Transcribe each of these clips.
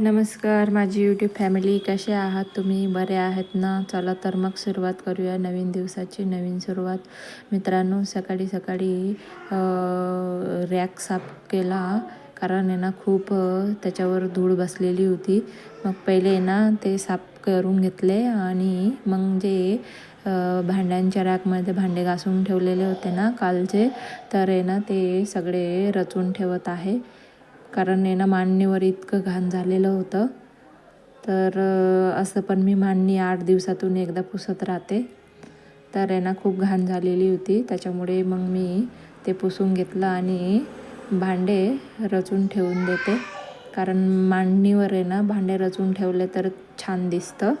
नमस्कार माझी YouTube family कसे आहात तुम्ही? बरे आहेत ना? चला तर मग सुरुवात करूया नवीन दिवसाची नवीन सुरुवात. मित्रांनो सकाळी सकाळी रॅक साफ केला. कारण आहे ना खूप त्याच्यावर धूळ बसलेली होती. मग पहिले आहे ना ते साफ करून घेतले आणि मग जे भांड्यांच्या रॅकमध्ये भांडे घासून ठेवलेले होते ना कालचे तर आहे ना ते सगळे रचून ठेवत आहे. कारण आहे ना मांडणीवर इतकं घाण झालेलं होतं. तर असं पण मी मांडणी आठ दिवसातून एकदा पुसत राहते. तर आहे ना खूप घाण झालेली होती. त्याच्यामुळे मग मी ते पुसून घेतलं आणि भांडे रचून ठेवून देते. कारण मांडणीवर आहे ना भांडे रचून ठेवले तर छान दिसतं.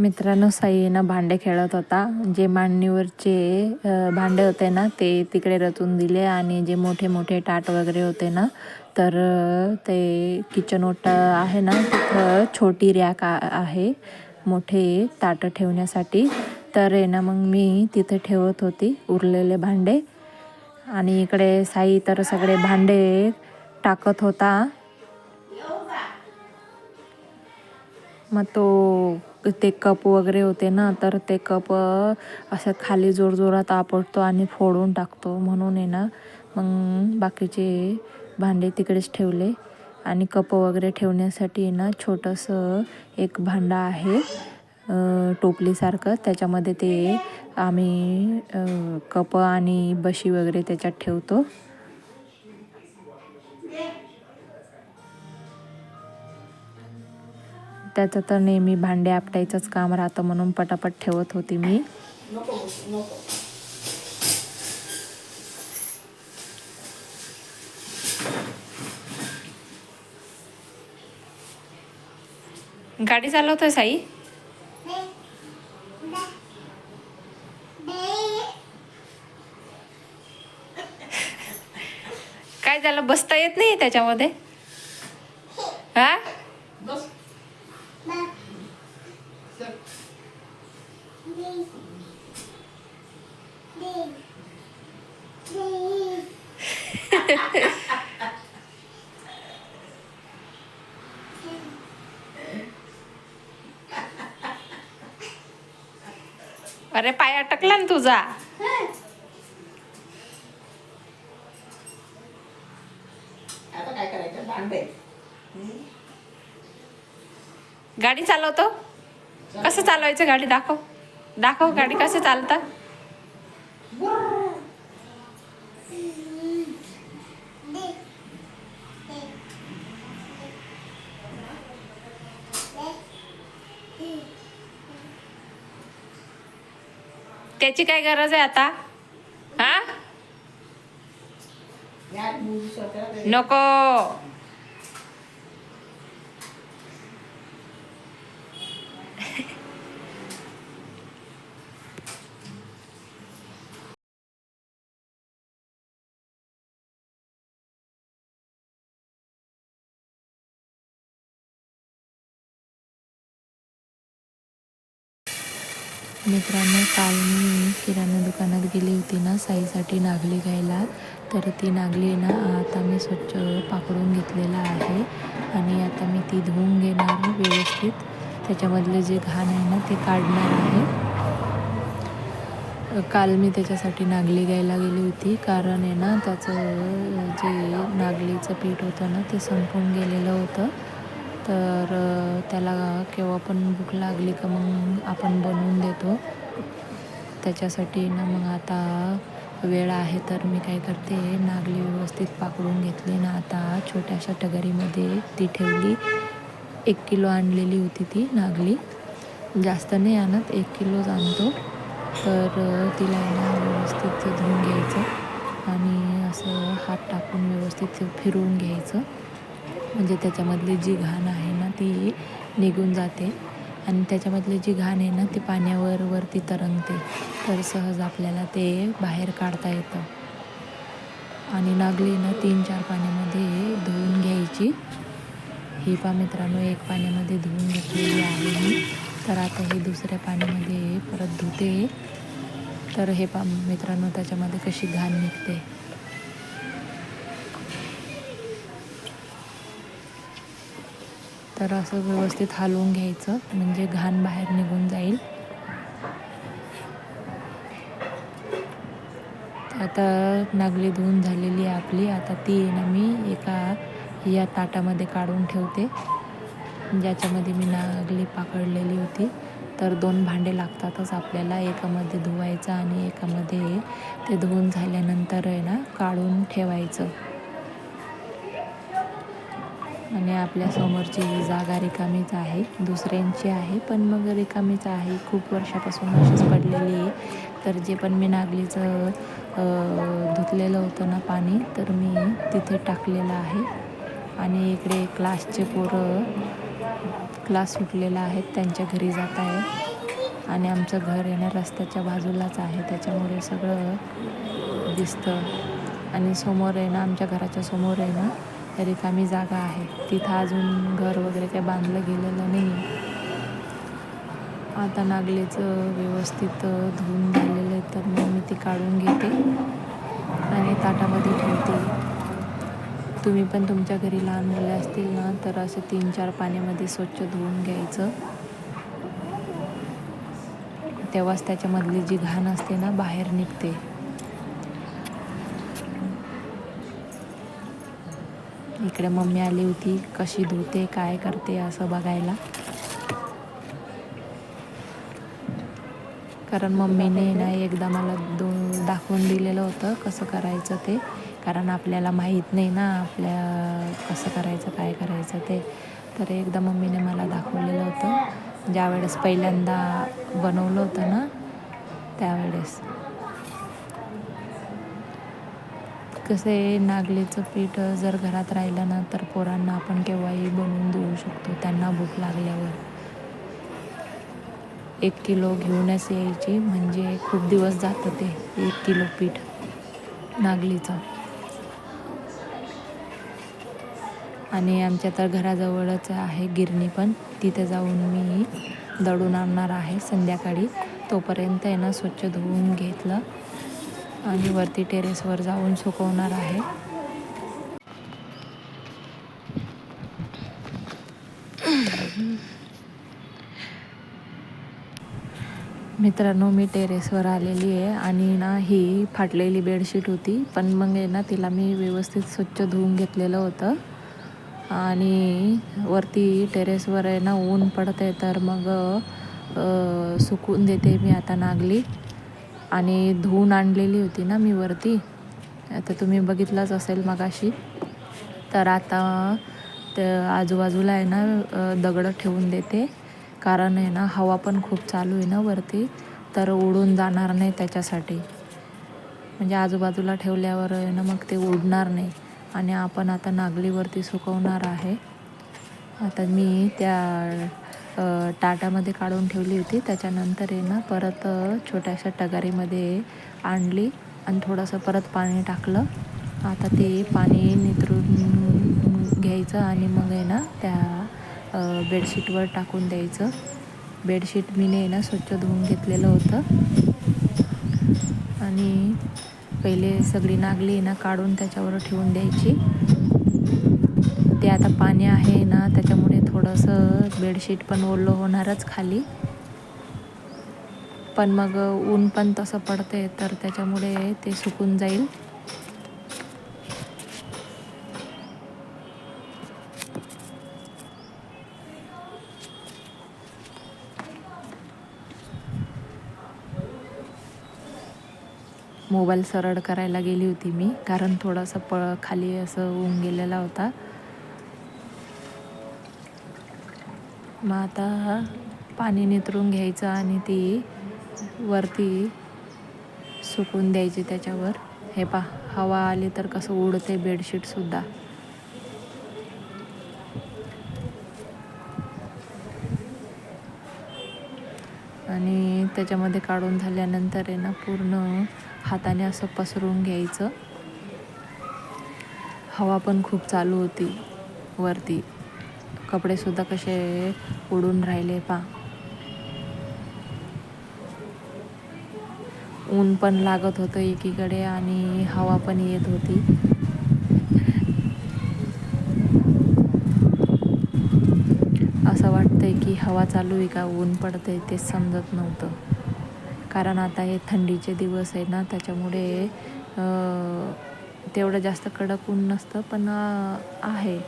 मित्रांनो साई ना भांडे खेळत होता. जे मांडणीवरचे भांडे होते ना ते तिकडे रचून दिले आणि जे मोठे मोठे टाट वगैरे होते ना तर ते किचन ओट आहे ना तिथं छोटी रॅक आहे. मोठे ताटं ठेवण्यासाठी. तर आहे ना मग मी तिथे ठेवत होती उरलेले भांडे. आणि इकडे साई तर सगळे भांडे टाकत होता. मग तो ते कप वगैरे होते ना तर ते कप असं खाली जोरजोरात आपटतो आणि फोडून टाकतो म्हणून आहे ना मग बाकीचे भांडे तिकडेच ठेवले. आणि कप वगैरे ठेवण्यासाठी आहे ना छोटंसं एक भांडं आहे टोपलीसारखं. त्याच्यामध्ये ते आम्ही कप आणि बशी वगैरे त्याच्यात ठेवतो. त्याचं तर नेहमी भांडे आपटायचंच काम राहतं म्हणून पटापट ठेवत होती मी. गाडी चालवतोय साई? काय झालं? बसता येत नाही त्याच्यामध्ये? हा? ना तुझा. आता काय करायचं? भांडे गाडी चालवतो? कसं चालवायचं गाडी दाखव. दाखव गाडी कसं चालतं? त्याची काय गरज आहे आता? हा? नको. मित्रांनो काल मी किराणा दुकानात गेली होती ना साईसाठी नागली घ्यायला. तर ती नागली ना आता मी स्वच्छ पाकडून घेतलेला आहे. आणि आता मी ती धुवून घेणार व्यवस्थित. त्याच्यामधले जे घाण आहे ना ते काढणार आहे. काल मी त्याच्यासाठी नागली घ्यायला गेली होती. कारण आहे ना त्याचं जे नागलीचं पीठ होतं ना ते संपून गेलेलं होतं. तर त्याला केव्हा पण भूक लागली का मग आपण बनवून देतो. त्याच्यासाठी ना मग आता वेळ आहे तर मी काय करते नागली व्यवस्थित पाकडून घेतली ना आता छोट्याशा टगरीमध्ये ती ठेवली. एक किलो आणलेली होती ती नागली. जास्त नाही आणत एक किलोच आणतो. तर तिला ना व्यवस्थित धुवून घ्यायचं आणि असं हात टाकून व्यवस्थित फिरवून घ्यायचं. म्हणजे त्याच्यामधली जी घाण आहे ना ती निघून जाते. आणि त्याच्यामधली जी घाण आहे ना ती पाण्यावर वरती तरंगते. तर सहज आपल्याला ते बाहेर काढता येतं. आणि नागली ना तीन चार पाण्यामध्ये धुवून घ्यायची. ही पा मित्रांनो एक पाण्यामध्ये धुवून घेतलेली आहे मी तर आता हे दुसऱ्या पाण्यामध्ये परत धुते. तर हे पा मित्रांनो त्याच्यामध्ये कशी घाण निघते. तर असं व्यवस्थित हलवून घ्यायचं. म्हणजे घाण बाहेर निघून जाईल. आता नागली धुवून झालेली आहे आपली. आता ती आहे ना मी एका या ताटामध्ये काढून ठेवते. ज्याच्यामध्ये मी नागली पाकडलेली होती. तर दोन भांडे लागतातच आपल्याला. एकामध्ये धुवायचं आणि एकामध्ये ते धुवून झाल्यानंतर आहे ना काढून ठेवायचं. आणि आपल्या समोरची ही जागा रिकामीच आहे दुसऱ्यांची आहे पण मग रिकामीच आहे. खूप वर्षापासून अशीच पडलेली आहे. तर जे पण मी नागलीचं धुतलेलं होतं ना पाणी तर मी तिथे टाकलेलं आहे. आणि इकडे क्लासचे पोरं क्लास सुटलेला आहेत त्यांच्या घरी जात आहे. आणि आमचं घर येणं रस्त्याच्या बाजूलाच आहे. त्याच्यामुळे सगळं दिसतं. आणि समोर आहे ना आमच्या घराच्या समोर आहे ना रिकामी जागा आहे. तिथं अजून घर वगैरे काही बांधलं गेलेलं नाही आता नागलेचं व्यवस्थित धुवून झालेलं आहे तर मग मी ती काढून घेते आणि ताटामध्ये ठेवते. तुम्ही पण तुमच्या घरी लहान मुले असतील ना तर असं तीन चार पाण्यामध्ये स्वच्छ धुवून घ्यायचं. तेव्हाच त्याच्यामधली जी घाण असते ना बाहेर निघते. इकडे मम्मी आली होती कशी धुते काय करते असं बघायला. कारण मम्मीने ना एकदा मला दो दाखवून दिलेलं होतं कसं करायचं ते. कारण आपल्याला माहीत नाही ना आपल्या कसं करायचं काय करायचं ते. तर एकदा मम्मीने मला दाखवलेलं होतं. ज्यावेळेस पहिल्यांदा बनवलं होतं ना त्यावेळेस. कसं आहे नागलीचं पीठ जर घरात राहिलं ना तर पोरांना आपण केव्हाही बनवून देऊ शकतो त्यांना भूक लागल्यावर. एक किलो घेऊनच यायची म्हणजे खूप दिवस जातं ते एक किलो पीठ नागलीचं. आणि आमच्या तर घराजवळच आहे गिरणी पण तिथे जाऊन मी दळून आणणार आहे संध्याकाळी. तोपर्यंत आहे ना स्वच्छ धुवून घेतलं. आणि वरती टेरेसवर जाऊन सुकवणार आहे. मित्रांनो मी टेरेसवर आलेली आहे आणि ना ही फाटलेली बेडशीट होती पण मग आहे ना तिला मी व्यवस्थित स्वच्छ धुवून घेतलेलं होतं. आणि वरती टेरेसवर आहे ना ऊन पडते तर मग सुकून देते मी आता नागली. आणि धुवून आणलेली होती ना मी वरती. आता तुम्ही बघितलंच असेल मगाशी. तर आता तर आजूबाजूला आहे ना दगडं ठेवून देते. कारण आहे ना हवा पण खूप चालू आहे ना वरती. तर उडून जाणार नाही त्याच्यासाठी. म्हणजे आजूबाजूला ठेवल्यावर आहे ना मग ते उडणार नाही. आणि आपण आता नागलीवरती सुकवणार आहे. आता मी त्या ताटामध्ये काढून ठेवली होती. त्याच्यानंतर आहे ना परत छोट्याशा टगारीमध्ये आणली आणि थोडंसं परत पाणी टाकलं. आता ते पाणी नितरून घ्यायचं आणि मग आहे ना त्या बेडशीटवर टाकून द्यायचं. बेडशीट मीने आहे ना स्वच्छ धुवून घेतलेलं होतं. आणि पहिले सगळी नागली आहे ना काढून त्याच्यावर ठेवून द्यायची. ते आता पाणी आहे ना त्याच्यामुळे थोडंसं बेडशीट पण ओलं होणारच खाली. पण मग ऊन पण तसं पडते तर त्याच्यामुळे ते सुकून जाईल. मोबाईल सरळ करायला गेली होती मी कारण थोडासा प खाली असं ऊन गेलेला होता. मग आता पाणी नितरून घ्यायचं आणि ती वरती सुकून द्यायची त्याच्यावर. हे पा हवा आली तर कसं उडते बेडशीटसुद्धा आणि त्याच्यामध्ये काढून झाल्यानंतर आहे ना पूर्ण हाताने असं पसरून घ्यायचं. हवा पण खूप चालू होती वरती. कपडेसुद्धा कसे उडून राहिले पा. ऊन पण लागत होतं एकीकडे आणि हवा पण येत होती. असं वाटतंय की हवा चालू आहे का? ऊन पडतंय ते समजत नव्हतं. कारण आता हे थंडीचे दिवस आहे ना त्याच्यामुळे तेवढं जास्त कडक ऊन नसतं पण आहे.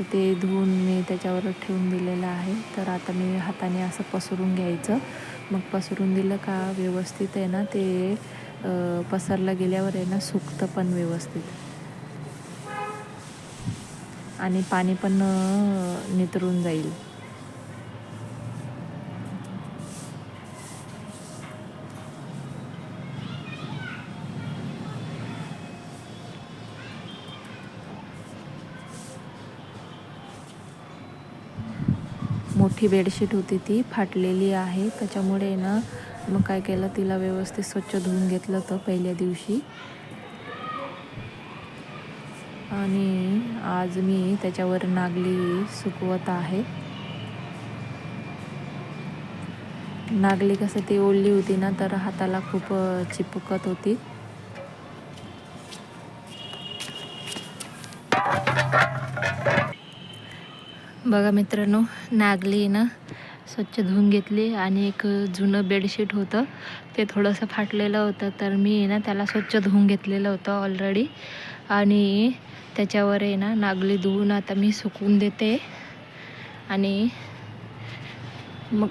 तर ते धुवून मी त्याच्यावर ठेवून दिलेलं आहे. तर आता मी हाताने असं पसरून घ्यायचं. मग पसरून दिलं का व्यवस्थित आहे ना ते पसरलं गेल्यावर आहे ना सुकतं पण व्यवस्थित. आणि पाणी पण नितरून जाईल. मोठी बेडशीट होती ती फाटलेली आहे. त्याच्यामुळे ना मग काय केलं तिला व्यवस्थित स्वच्छ धुवून घेतलं होतं पहिल्या दिवशी. आणि आज मी त्याच्यावर नागली सुकवत आहे. नागली कसं ती ओढली होती ना तर हाताला खूप चिपकत होती. बघा मित्रांनो नागली ना स्वच्छ धुवून घेतली आणि एक जुनं बेडशीट होतं. ते थोडंसं फाटलेलं होतं तर मी ना त्याला स्वच्छ धुवून घेतलेलं होतं ऑलरेडी आणि त्याच्यावर आहे ना नागली धुवून आता मी सुकवून देते. आणि मग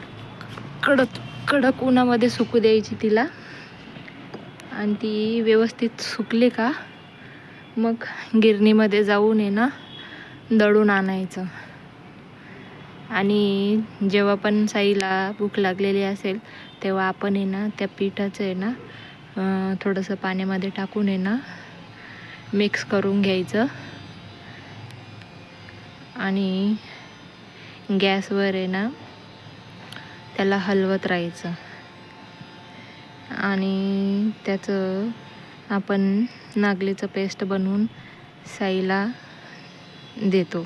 कडक कडक उन्हामध्ये सुकू द्यायची तिला. आणि ती व्यवस्थित सुकली का मग गिरणीमध्ये जाऊन आहे ना दळून आणायचं. आणि जेव्हा पण साईला भूक लागलेली असेल तेव्हा आपण आहे ना त्या पिठाचं आहे ना थोडंसं पाण्यामध्ये टाकून आहे ना मिक्स करून घ्यायचं. आणि गॅसवर आहे ना त्याला हलवत राहायचं. आणि त्याचं आपण नागलीचं पेस्ट बनवून साईला देतो.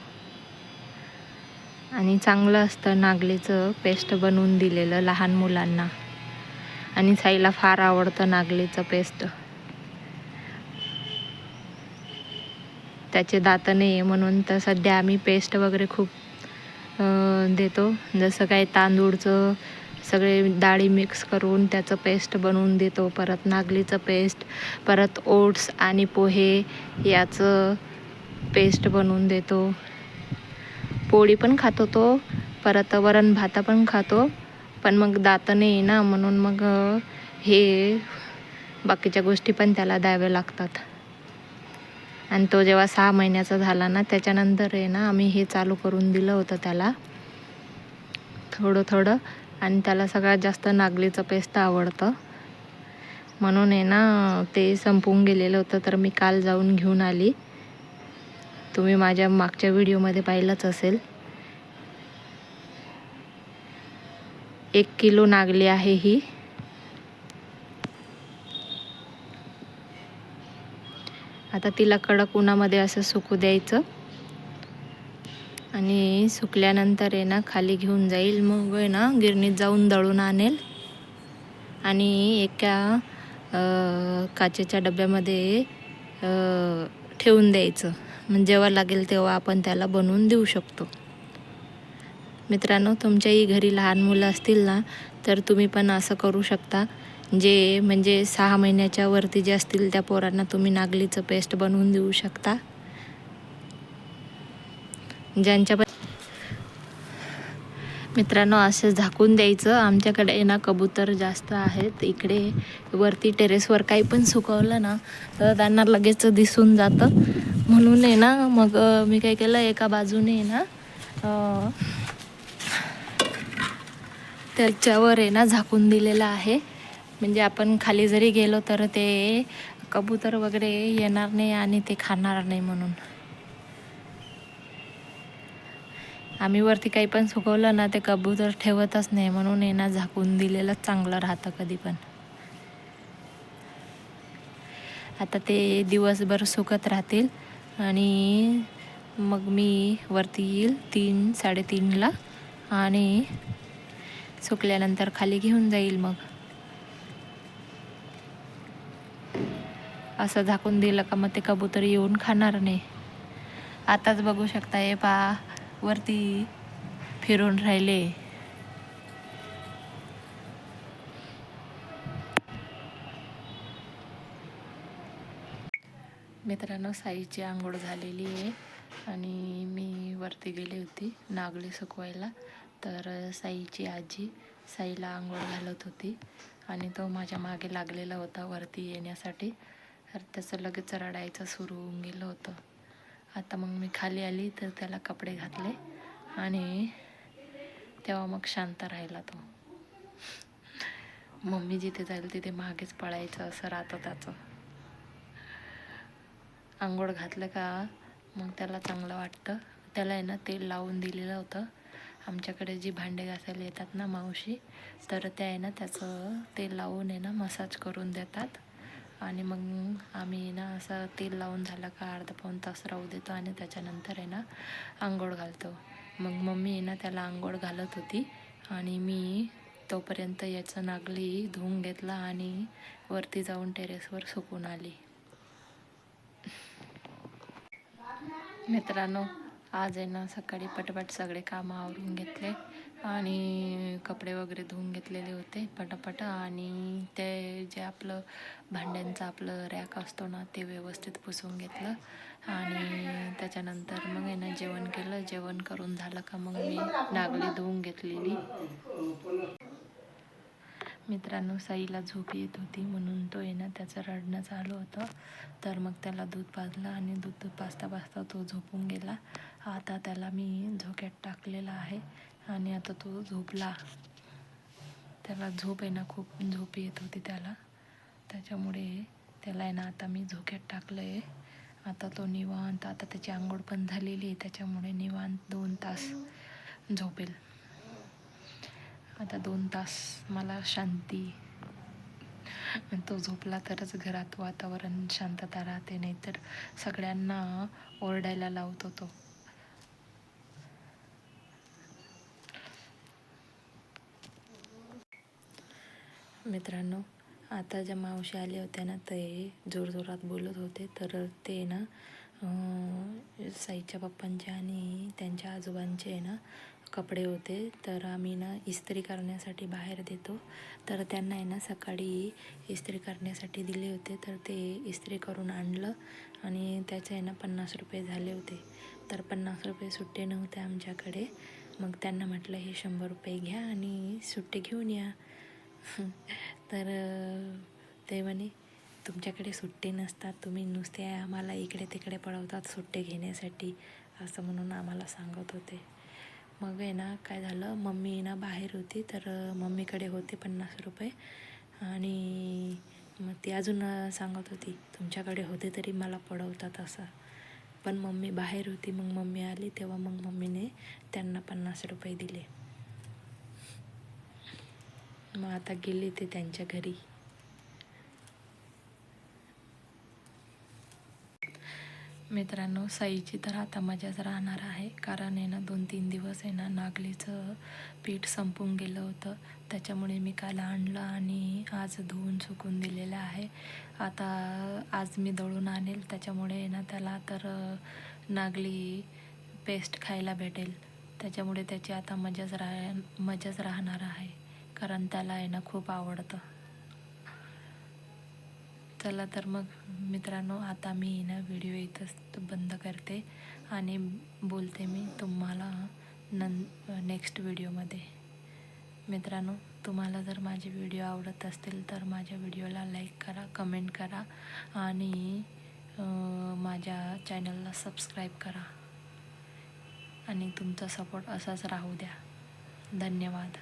आणि चांगलं असतं नागलीचं पेस्ट बनवून दिलेलं लहान मुलांना. आणि साईला फार आवडतं नागलीचं पेस्ट. त्याचे दात नाही आहे म्हणून तर सध्या आम्ही पेस्ट वगैरे खूप देतो. जसं काय तांदूळचं सगळे डाळी मिक्स करून त्याचं पेस्ट बनवून देतो. परत नागलीचं पेस्ट परत ओट्स आणि पोहे याचं पेस्ट बनवून देतो. पोळी पण खातो तो परत वरण भाता पण खातो. पण मग दात नाही ना म्हणून मग हे बाकीच्या गोष्टी पण त्याला द्याव्या लागतात. आणि तो जेव्हा सहा महिन्याचा झाला ना त्याच्यानंतर आहे ना आम्ही हे चालू करून दिलं होतं त्याला. थोडं थोडं. आणि त्याला सगळ्यात जास्त नागलीचं पेस्ट आवडतं. म्हणून आहे ना ते संपून गेलेलं होतं तर मी काल जाऊन घेऊन आली. तुम्ही माझ्या मागच्या व्हिडिओमध्ये पाहिलंच असेल. एक किलो नागली आहे ही. आता तिला कडक उन्हामध्ये असं सुकू द्यायचं. आणि सुकल्यानंतर आहे ना खाली घेऊन जाईल. मग आहे ना गिरणीत जाऊन दळून आणेल. आणि एका काचेच्या डब्यामध्ये ठेवून द्यायचं. म्हणजे जेव्हा लागेल तेव्हा आपण त्याला बनवून देऊ शकतो. मित्रांनो तुमच्याही घरी लहान मुलं असतील ना तर तुम्ही पण असं करू शकता. जे म्हणजे सहा महिन्याच्या वरती जे असतील त्या पोरांना तुम्ही नागलीचं पेस्ट बनवून देऊ शकता. ज्यांच्या मित्रांनो असे झाकून द्यायचं. आमच्याकडे ना कबूतर जास्त आहेत. इकडे वरती टेरेसवर काही पण सुकवलं ना तर त्यांना लगेच दिसून जातं. म्हणून आहे ना मग मी काय केलं एका बाजूने ना त्याच्यावर आहे ना झाकून दिलेलं आहे. म्हणजे आपण खाली जरी गेलो तर ते कबूतर वगैरे येणार नाही आणि ते खाणार नाही म्हणून. आम्ही वरती काही पण सुकवलं ना ते कबूतर ठेवतच नाही म्हणून आहे ना झाकून दिलेलं चांगलं राहतं कधी पण. आता ते दिवसभर सुकत राहतील आणि मग मी वरती येईल तीन साडेतीनला आणि सुकल्यानंतर खाली घेऊन जाईल मग. असं झाकून दिलं का मग ते कबूतर येऊन खाणार नाही. आताच बघू शकता हे पा वरती फिरून राहिले. मित्रांनो साईची आंघोळ झालेली आहे आणि मी वरती गेली होती नागली सुकवायला. तर साईची आजी साईला आंघोळ घालत होती आणि तो माझ्या मागे लागलेला होता वरती येण्यासाठी. तर त्याचं लगेच रडायचं सुरू होऊन गेलं होतं. आता मग मी खाली आली तर त्याला कपडे घातले आणि तेव्हा मग शांत राहिला तो. मम्मी जिथे जाईल तिथे मागेच पळायचं असं राहतं त्याचं. आंघोळ घातलं का मग त्याला चांगलं वाटतं. त्याला आहे ना तेल लावून दिलेलं होतं. आमच्याकडे जी भांडे घासायला येतात ना मावशी तर त्या आहे ना त्याचं तेल लावून आहे ना मसाज करून देतात. आणि मग आम्ही ना असं तेल लावून झालं का अर्धा पाऊण तास राहू देतो आणि त्याच्यानंतर आहे ना आंघोळ घालतो. मग मम्मी आहे ना त्याला आंघोळ घालत होती आणि मी तोपर्यंत याचं नागली धुवून घेतला आणि वरती जाऊन टेरेसवर सुकून आली. मित्रांनो आज आहे ना सकाळी पटपट सगळे कामं आवरून घेतले. आणि कपडे वगैरे धुवून घेतलेले होते पटापट आणि ते जे आपलं भांड्यांचं आपलं रॅक असतो ना ते व्यवस्थित पुसून घेतलं. आणि त्याच्यानंतर मग आहे ना जेवण केलं. जेवण करून झालं का मग मी नागली धुवून घेतलेली. मित्रांनो साईला झोप येत होती म्हणून तो आहे ना त्याचं रडणं चालू होतं. तर मग त्याला दूध पाजलं आणि दूध दूध पाजता पाजता तो झोपून गेला. आता त्याला मी झोक्यात टाकलेला आहे. आणि आता तो झोपला. त्याला झोप आहे ना खूप झोप येत होती त्याला. त्याच्यामुळे त्याला आहे ना आता मी झोक्यात टाकलं आहे आता तो निवांत आता त्याची आंघोळ पण झालेली आहे त्याच्यामुळे निवांत दोन तास झोपेल. आता दोन तास मला शांती. तो झोपला तरच घरात वातावरण शांतता राहते नाही तर सगळ्यांना ओरडायला लावतो तो. मित्रांनो आता ज्या मावशी आले होत्या ना ते जोरजोरात बोलत होते. तर ते ना साईच्या पप्पांचे आणि त्यांच्या आजोबांचे आहे ना कपडे होते. तर आम्ही ना इस्त्री करण्यासाठी बाहेर देतो. तर त्यांना आहे ना सकाळी इस्त्री करण्यासाठी दिले होते. तर ते इस्त्री करून आणलं आणि त्याचे आहे ना पन्नास रुपये झाले होते. तर पन्नास रुपये सुट्टे नव्हते आमच्याकडे. मग त्यांना म्हटलं हे शंभर रुपये घ्या आणि सुट्टे घेऊन या. तर ते म्हणे तुमच्याकडे सुट्टे नसतात तुम्ही नुसते आम्हाला इकडे तिकडे पळवतात सुट्टे घेण्यासाठी असं म्हणून आम्हाला सांगत होते. मग आहे ना काय झालं मम्मी ना बाहेर होती तर मम्मीकडे होते पन्नास रुपये. आणि मग ती अजून सांगत होती तुमच्याकडे होते तरी मला पडवतात असं. पण मम्मी बाहेर होती मग मम्मी आली तेव्हा मग मम्मीने त्यांना पन्नास रुपये दिले. मग आता गेले ते त्यांच्या घरी. मित्रांनो साईची तर आता मजाच राहणार आहे. कारण आहे ना दोन तीन दिवस आहे ना नागलीचं पीठ संपून गेलं होतं. त्याच्यामुळे मी काल आणलं आणि आज धुवून सुकून दिलेलं आहे. आता आज मी दळून आणेल. त्याच्यामुळे आहे ना त्याला तर नागली पेस्ट खायला भेटेल. त्याच्यामुळे त्याची आता मजाच राह मजाच राहणार आहे. कारण त्याला आहे ना खूप आवडतं. चला तर मग मित्रांनो आता मी ना व्हिडिओ इथंच बंद करते आणि बोलते मी तुम्हाला नं नेक्स्ट व्हिडिओमध्ये मित्रांनो तुम्हाला जर माझे व्हिडिओ आवडत असतील तर माझ्या व्हिडिओला लाईक करा कमेंट करा आणि माझ्या चॅनलला सबस्क्राईब करा. आणि तुमचा सपोर्ट असाच राहू द्या. धन्यवाद.